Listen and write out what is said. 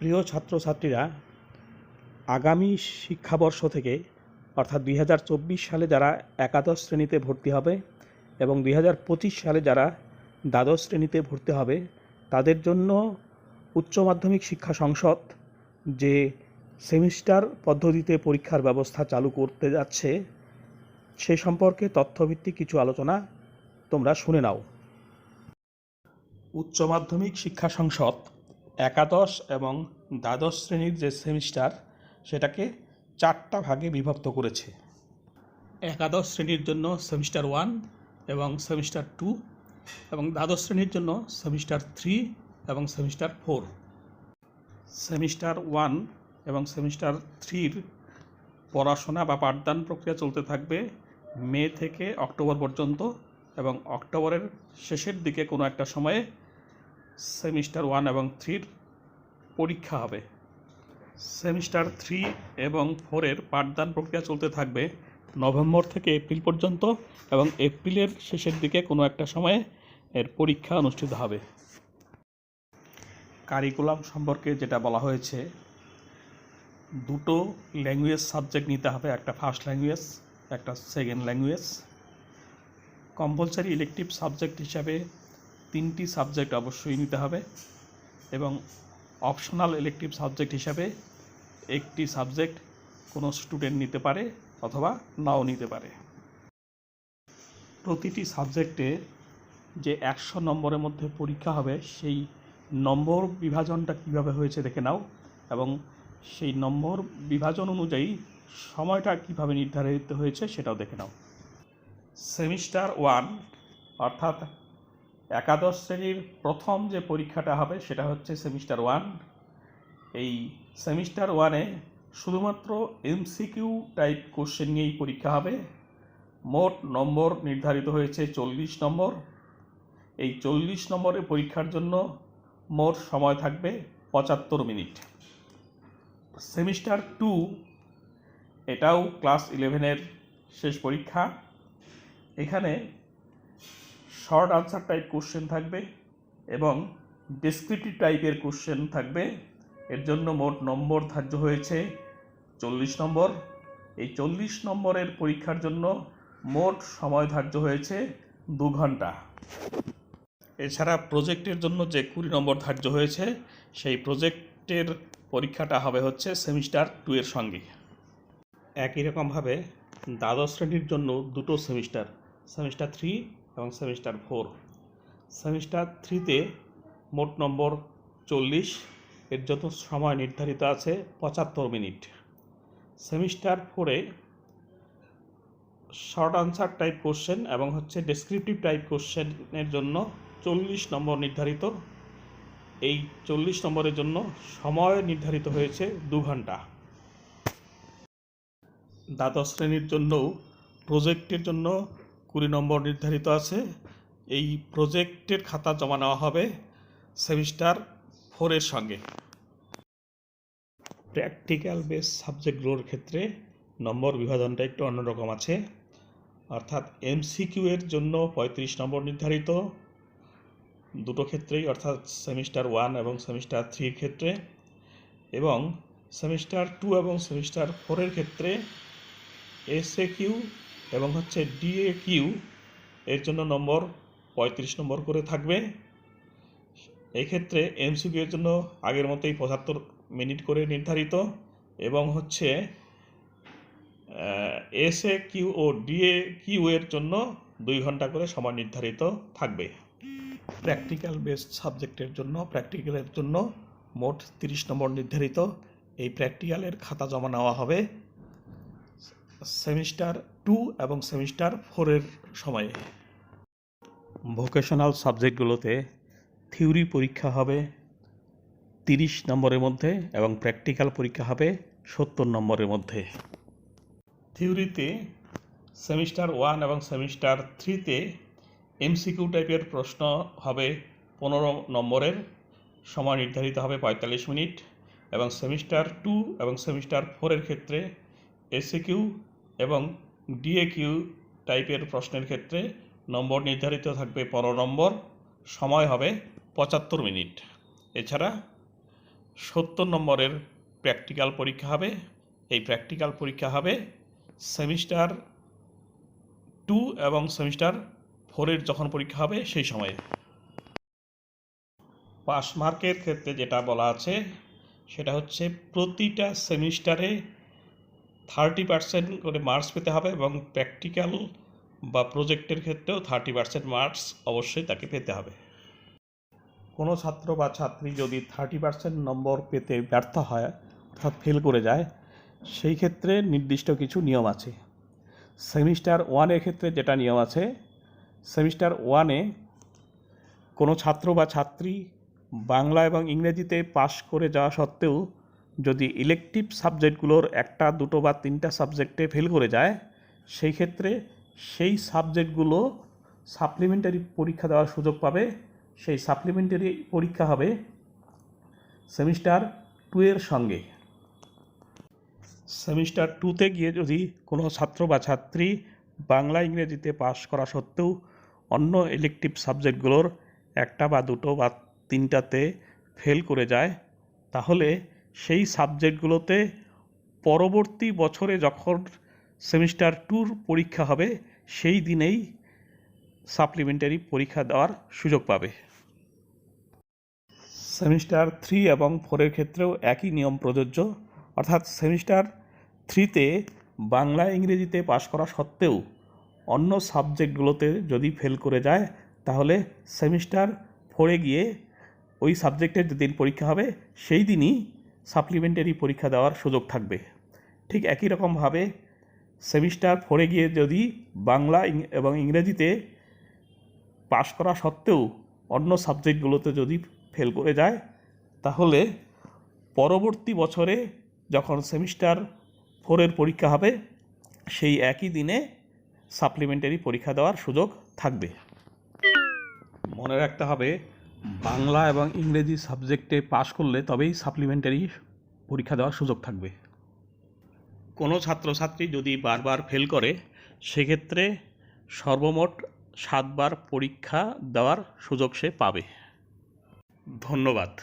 প্রিয় ছাত্রছাত্রীরা, আগামী শিক্ষাবর্ষ থেকে, অর্থাৎ দুই হাজার চব্বিশ সালে যারা একাদশ শ্রেণীতে ভর্তি হবে এবং দুই হাজার পঁচিশ সালে যারা দ্বাদশ শ্রেণীতে ভর্তি হবে, তাদের জন্য উচ্চ মাধ্যমিক শিক্ষা সংসদ যে সেমিস্টার পদ্ধতিতে পরীক্ষার ব্যবস্থা চালু করতে যাচ্ছে, সে সম্পর্কে তথ্যভিত্তিক কিছু আলোচনা তোমরা শুনে নাও। উচ্চ মাধ্যমিক শিক্ষা সংসদ একাদশ এবং দ্বাদশ শ্রেণির যে সেমিস্টার, সেটাকে চারটা ভাগে বিভক্ত করেছে। একাদশ শ্রেণির জন্য সেমিস্টার ওয়ান এবং সেমিস্টার টু এবং দ্বাদশ শ্রেণির জন্য সেমিস্টার থ্রি এবং সেমিস্টার ফোর। সেমিস্টার ওয়ান এবং সেমিস্টার থ্রির পড়াশোনা বা পাঠদান প্রক্রিয়া চলতে থাকবে মে থেকে অক্টোবর পর্যন্ত এবং অক্টোবরের শেষের দিকে কোনো একটা সময়ে সেমিস্টার ওয়ান এবং থ্রির পরীক্ষা হবে। সেমিস্টার থ্রি এবং ফোরের পাঠদান প্রক্রিয়া চলতে থাকবে নভেম্বর থেকে এপ্রিল পর্যন্ত এবং এপ্রিলের শেষের দিকে কোনো একটা সময়ে এর পরীক্ষা অনুষ্ঠিত হবে। কারিকুলাম সম্পর্কে যেটা বলা হয়েছে, দুটো ল্যাঙ্গুয়েজ সাবজেক্ট নিতে হবে, একটা ফার্স্ট ল্যাঙ্গুয়েজ, একটা second language. Compulsory elective subject হিসাবে তিনটি সাবজেক্ট অবশ্যই নিতে হবে এবং অপশনাল ইলেকটিভ সাবজেক্ট হিসাবে একটি সাবজেক্ট কোনো স্টুডেন্ট নিতে পারে অথবা নাও নিতে পারে। প্রতিটি সাবজেক্টে যে একশো নম্বরের মধ্যে পরীক্ষা হবে, সেই নম্বর বিভাজনটা কীভাবে হয়েছে দেখে নাও এবং সেই নম্বর বিভাজন অনুযায়ী সময়টা কীভাবে নির্ধারিত হয়েছে সেটাও দেখে নাও। সেমিস্টার ওয়ান অর্থাৎ একাদশ শ্রেণির প্রথম যে পরীক্ষাটা হবে সেটা হচ্ছে সেমিস্টার ওয়ান। এই সেমিস্টার ওয়ানে শুধুমাত্র এমসিকিউ টাইপ কোশ্চেন নিয়েই পরীক্ষা হবে। মোট নম্বর নির্ধারিত হয়েছে চল্লিশ নম্বর। এই চল্লিশ নম্বরের পরীক্ষার জন্য মোট সময় থাকবে পঁচাত্তর মিনিট। সেমিস্টার টু, এটাও ক্লাস ইলেভেনের শেষ পরীক্ষা। এখানে শর্ট আনসার টাইপ কোশ্চেন থাকবে এবং ডেসক্রিপটিভ টাইপের কোশ্চেন থাকবে। এর জন্য মোট নম্বর ধার্য হয়েছে চল্লিশ নম্বর। এই চল্লিশ নম্বরের পরীক্ষার জন্য মোট সময় ধার্য হয়েছে দু ঘণ্টা। এছাড়া প্রজেক্টের জন্য যে কুড়ি নম্বর ধার্য হয়েছে, সেই প্রজেক্টের পরীক্ষাটা হবে হচ্ছে সেমিস্টার টু এর সঙ্গে। একই রকমভাবে দ্বাদশ শ্রেণির জন্য দুটো সেমিস্টার সেমিস্টার থ্রি এবং সেমিস্টার ফোর। সেমিস্টার থ্রিতে মোট নম্বর চল্লিশ, এর যত সময় নির্ধারিত আছে পঁচাত্তর মিনিট। সেমিস্টার ফোরে শর্ট আনসার টাইপ কোশ্চেন এবং হচ্ছে ডেসক্রিপটিভ টাইপ কোশ্চেনের জন্য চল্লিশ নম্বর নির্ধারিত। এই চল্লিশ নম্বরের জন্য সময় নির্ধারিত হয়েছে দু ঘণ্টা। দ্বাদশ শ্রেণির জন্যও প্রজেক্টের জন্য কুড়ি নম্বর নির্ধারিত আছে। এই প্রজেক্টের খাতা জমা নেওয়া হবে সেমিস্টার ফোরের সঙ্গে। প্র্যাকটিক্যাল বেস সাবজেক্টগুলোর ক্ষেত্রে নম্বর বিভাজনটা একটু অন্যরকম আছে। অর্থাৎ এমসিকিউ এর জন্য পঁয়ত্রিশ নম্বর নির্ধারিত। দুটো ক্ষেত্রেই, অর্থাৎ সেমিস্টার ওয়ান এবং সেমিস্টার থ্রির ক্ষেত্রে। এবং সেমিস্টার টু এবং সেমিস্টার ফোরের ক্ষেত্রে এসএ কিউ এবং হচ্ছে ডিএ কিউ এর জন্য নম্বর পঁয়ত্রিশ নম্বর করে থাকবে। এক্ষেত্রে এমসিকিউ এর জন্য আগের মতোই পঁচাত্তর মিনিট করে নির্ধারিত এবং হচ্ছে এসএ কিউ ও ডিএ কিউ এর জন্য দুই ঘণ্টা করে সময় নির্ধারিত থাকবে। প্র্যাকটিক্যাল বেসড সাবজেক্টের জন্য প্র্যাকটিক্যালের জন্য মোট তিরিশ নম্বর নির্ধারিত। এই প্র্যাকটিক্যালের খাতা জমা নেওয়া হবে। সেমিস্টার টু এবং সেমিস্টার ফোরের সময়ে। ভোকেশনাল সাবজেক্টগুলোতে থিওরি পরীক্ষা হবে তিরিশ নম্বরের মধ্যে এবং প্র্যাকটিক্যাল পরীক্ষা হবে সত্তর নম্বরের মধ্যে। থিওরিতে সেমিস্টার ওয়ান এবং সেমিস্টার থ্রিতে এমসিকিউ টাইপের প্রশ্ন হবে পনেরো নম্বরের, সময় নির্ধারিত হবে পঁয়তাল্লিশ মিনিট এবং সেমিস্টার টু এবং সেমিস্টার ফোরের ক্ষেত্রে এসিকিউ এবং ডিএকিউ টাইপের প্রশ্নের ক্ষেত্রে নম্বর নির্ধারিত থাকবে পনেরো নম্বর, সময় হবে পঁচাত্তর মিনিট। এছাড়া সত্তর নম্বরের প্র্যাকটিক্যাল পরীক্ষা হবে। এই প্র্যাকটিক্যাল পরীক্ষা হবে সেমিস্টার টু এবং সেমিস্টার ফোরের যখন পরীক্ষা হবে সেই সময়ে। পাস মার্কের ক্ষেত্রে যেটা বলা আছে, সেটা হচ্ছে প্রতিটা সেমিস্টারে থার্টি পার্সেন্ট করে মার্কস পেতে হবে এবং প্র্যাকটিক্যাল বা প্রজেক্টের ক্ষেত্রেও থার্টি পার্সেন্ট মার্কস অবশ্যই তাকে পেতে হবে। কোনো ছাত্র বা ছাত্রী যদি থার্টি পার্সেন্ট নম্বর পেতে ব্যর্থ হয় অর্থাৎ ফেল করে যায়, সেই ক্ষেত্রে নির্দিষ্ট কিছু নিয়ম আছে। সেমিস্টার ওয়ানের ক্ষেত্রে যেটা নিয়ম আছে সেমিস্টার ওয়ানে কোনো ছাত্র বা ছাত্রী বাংলা এবং ইংরেজিতে পাশ করে যাওয়া সত্ত্বেও যদি ইলেকটিভ সাবজেক্টগুলোর একটা, দুটো বা তিনটা সাবজেক্টে ফেল করে যায়, সেই ক্ষেত্রে সেই সাবজেক্টগুলো সাপ্লিমেন্টারি পরীক্ষা দেওয়ার সুযোগ পাবে। সেই সাপ্লিমেন্টারি পরীক্ষা হবে সেমিস্টার টু এর সঙ্গে। সেমিস্টার টুতে গিয়ে যদি কোনো ছাত্র বা ছাত্রী বাংলা, ইংরেজিতে পাশ করা সত্ত্বেও অন্য ইলেকটিভ সাবজেক্টগুলোর একটা বা দুটো বা তিনটাতে ফেল করে যায়, তাহলে সেই সাবজেক্টগুলোতে পরবর্তী বছরে যখন সেমিস্টার টুর পরীক্ষা হবে, সেই দিনেই সাপ্লিমেন্টারি পরীক্ষা দেওয়ার সুযোগ পাবে। সেমিস্টার থ্রি এবং ফোরের ক্ষেত্রেও একই নিয়ম প্রযোজ্য। অর্থাৎ সেমিস্টার থ্রিতে বাংলা ইংরেজিতে পাশ করা সত্ত্বেও অন্য সাবজেক্টগুলোতে যদি ফেল করে যায়, তাহলে সেমিস্টার ফোরে গিয়ে ওই সাবজেক্টের যেদিন পরীক্ষা হবে, সেই দিনই সাপ্লিমেন্টারি পরীক্ষা দেওয়ার সুযোগ থাকবে। ঠিক একই রকমভাবে সেমিস্টার ফোরে গিয়ে যদি বাংলা এবং ইংরেজিতে পাশ করা সত্ত্বেও অন্য সাবজেক্টগুলোতে যদি ফেল করে যায়, তাহলে পরবর্তী বছরে যখন সেমিস্টার ফোরের পরীক্ষা হবে, সেই একই দিনে সাপ্লিমেন্টারি পরীক্ষা দেওয়ার সুযোগ থাকবে। মনে রাখতে হবে বাংলা এবং ইংরেজি সাবজেক্টে পাশ করলে তবেই সাপ্লিমেন্টারি পরীক্ষা দেওয়ার সুযোগ থাকবে। কোনো ছাত্রছাত্রী যদি বারবার ফেল করে, সেক্ষেত্রে সর্বমোট সাতবার পরীক্ষা দেওয়ার সুযোগ সে পাবে। ধন্যবাদ।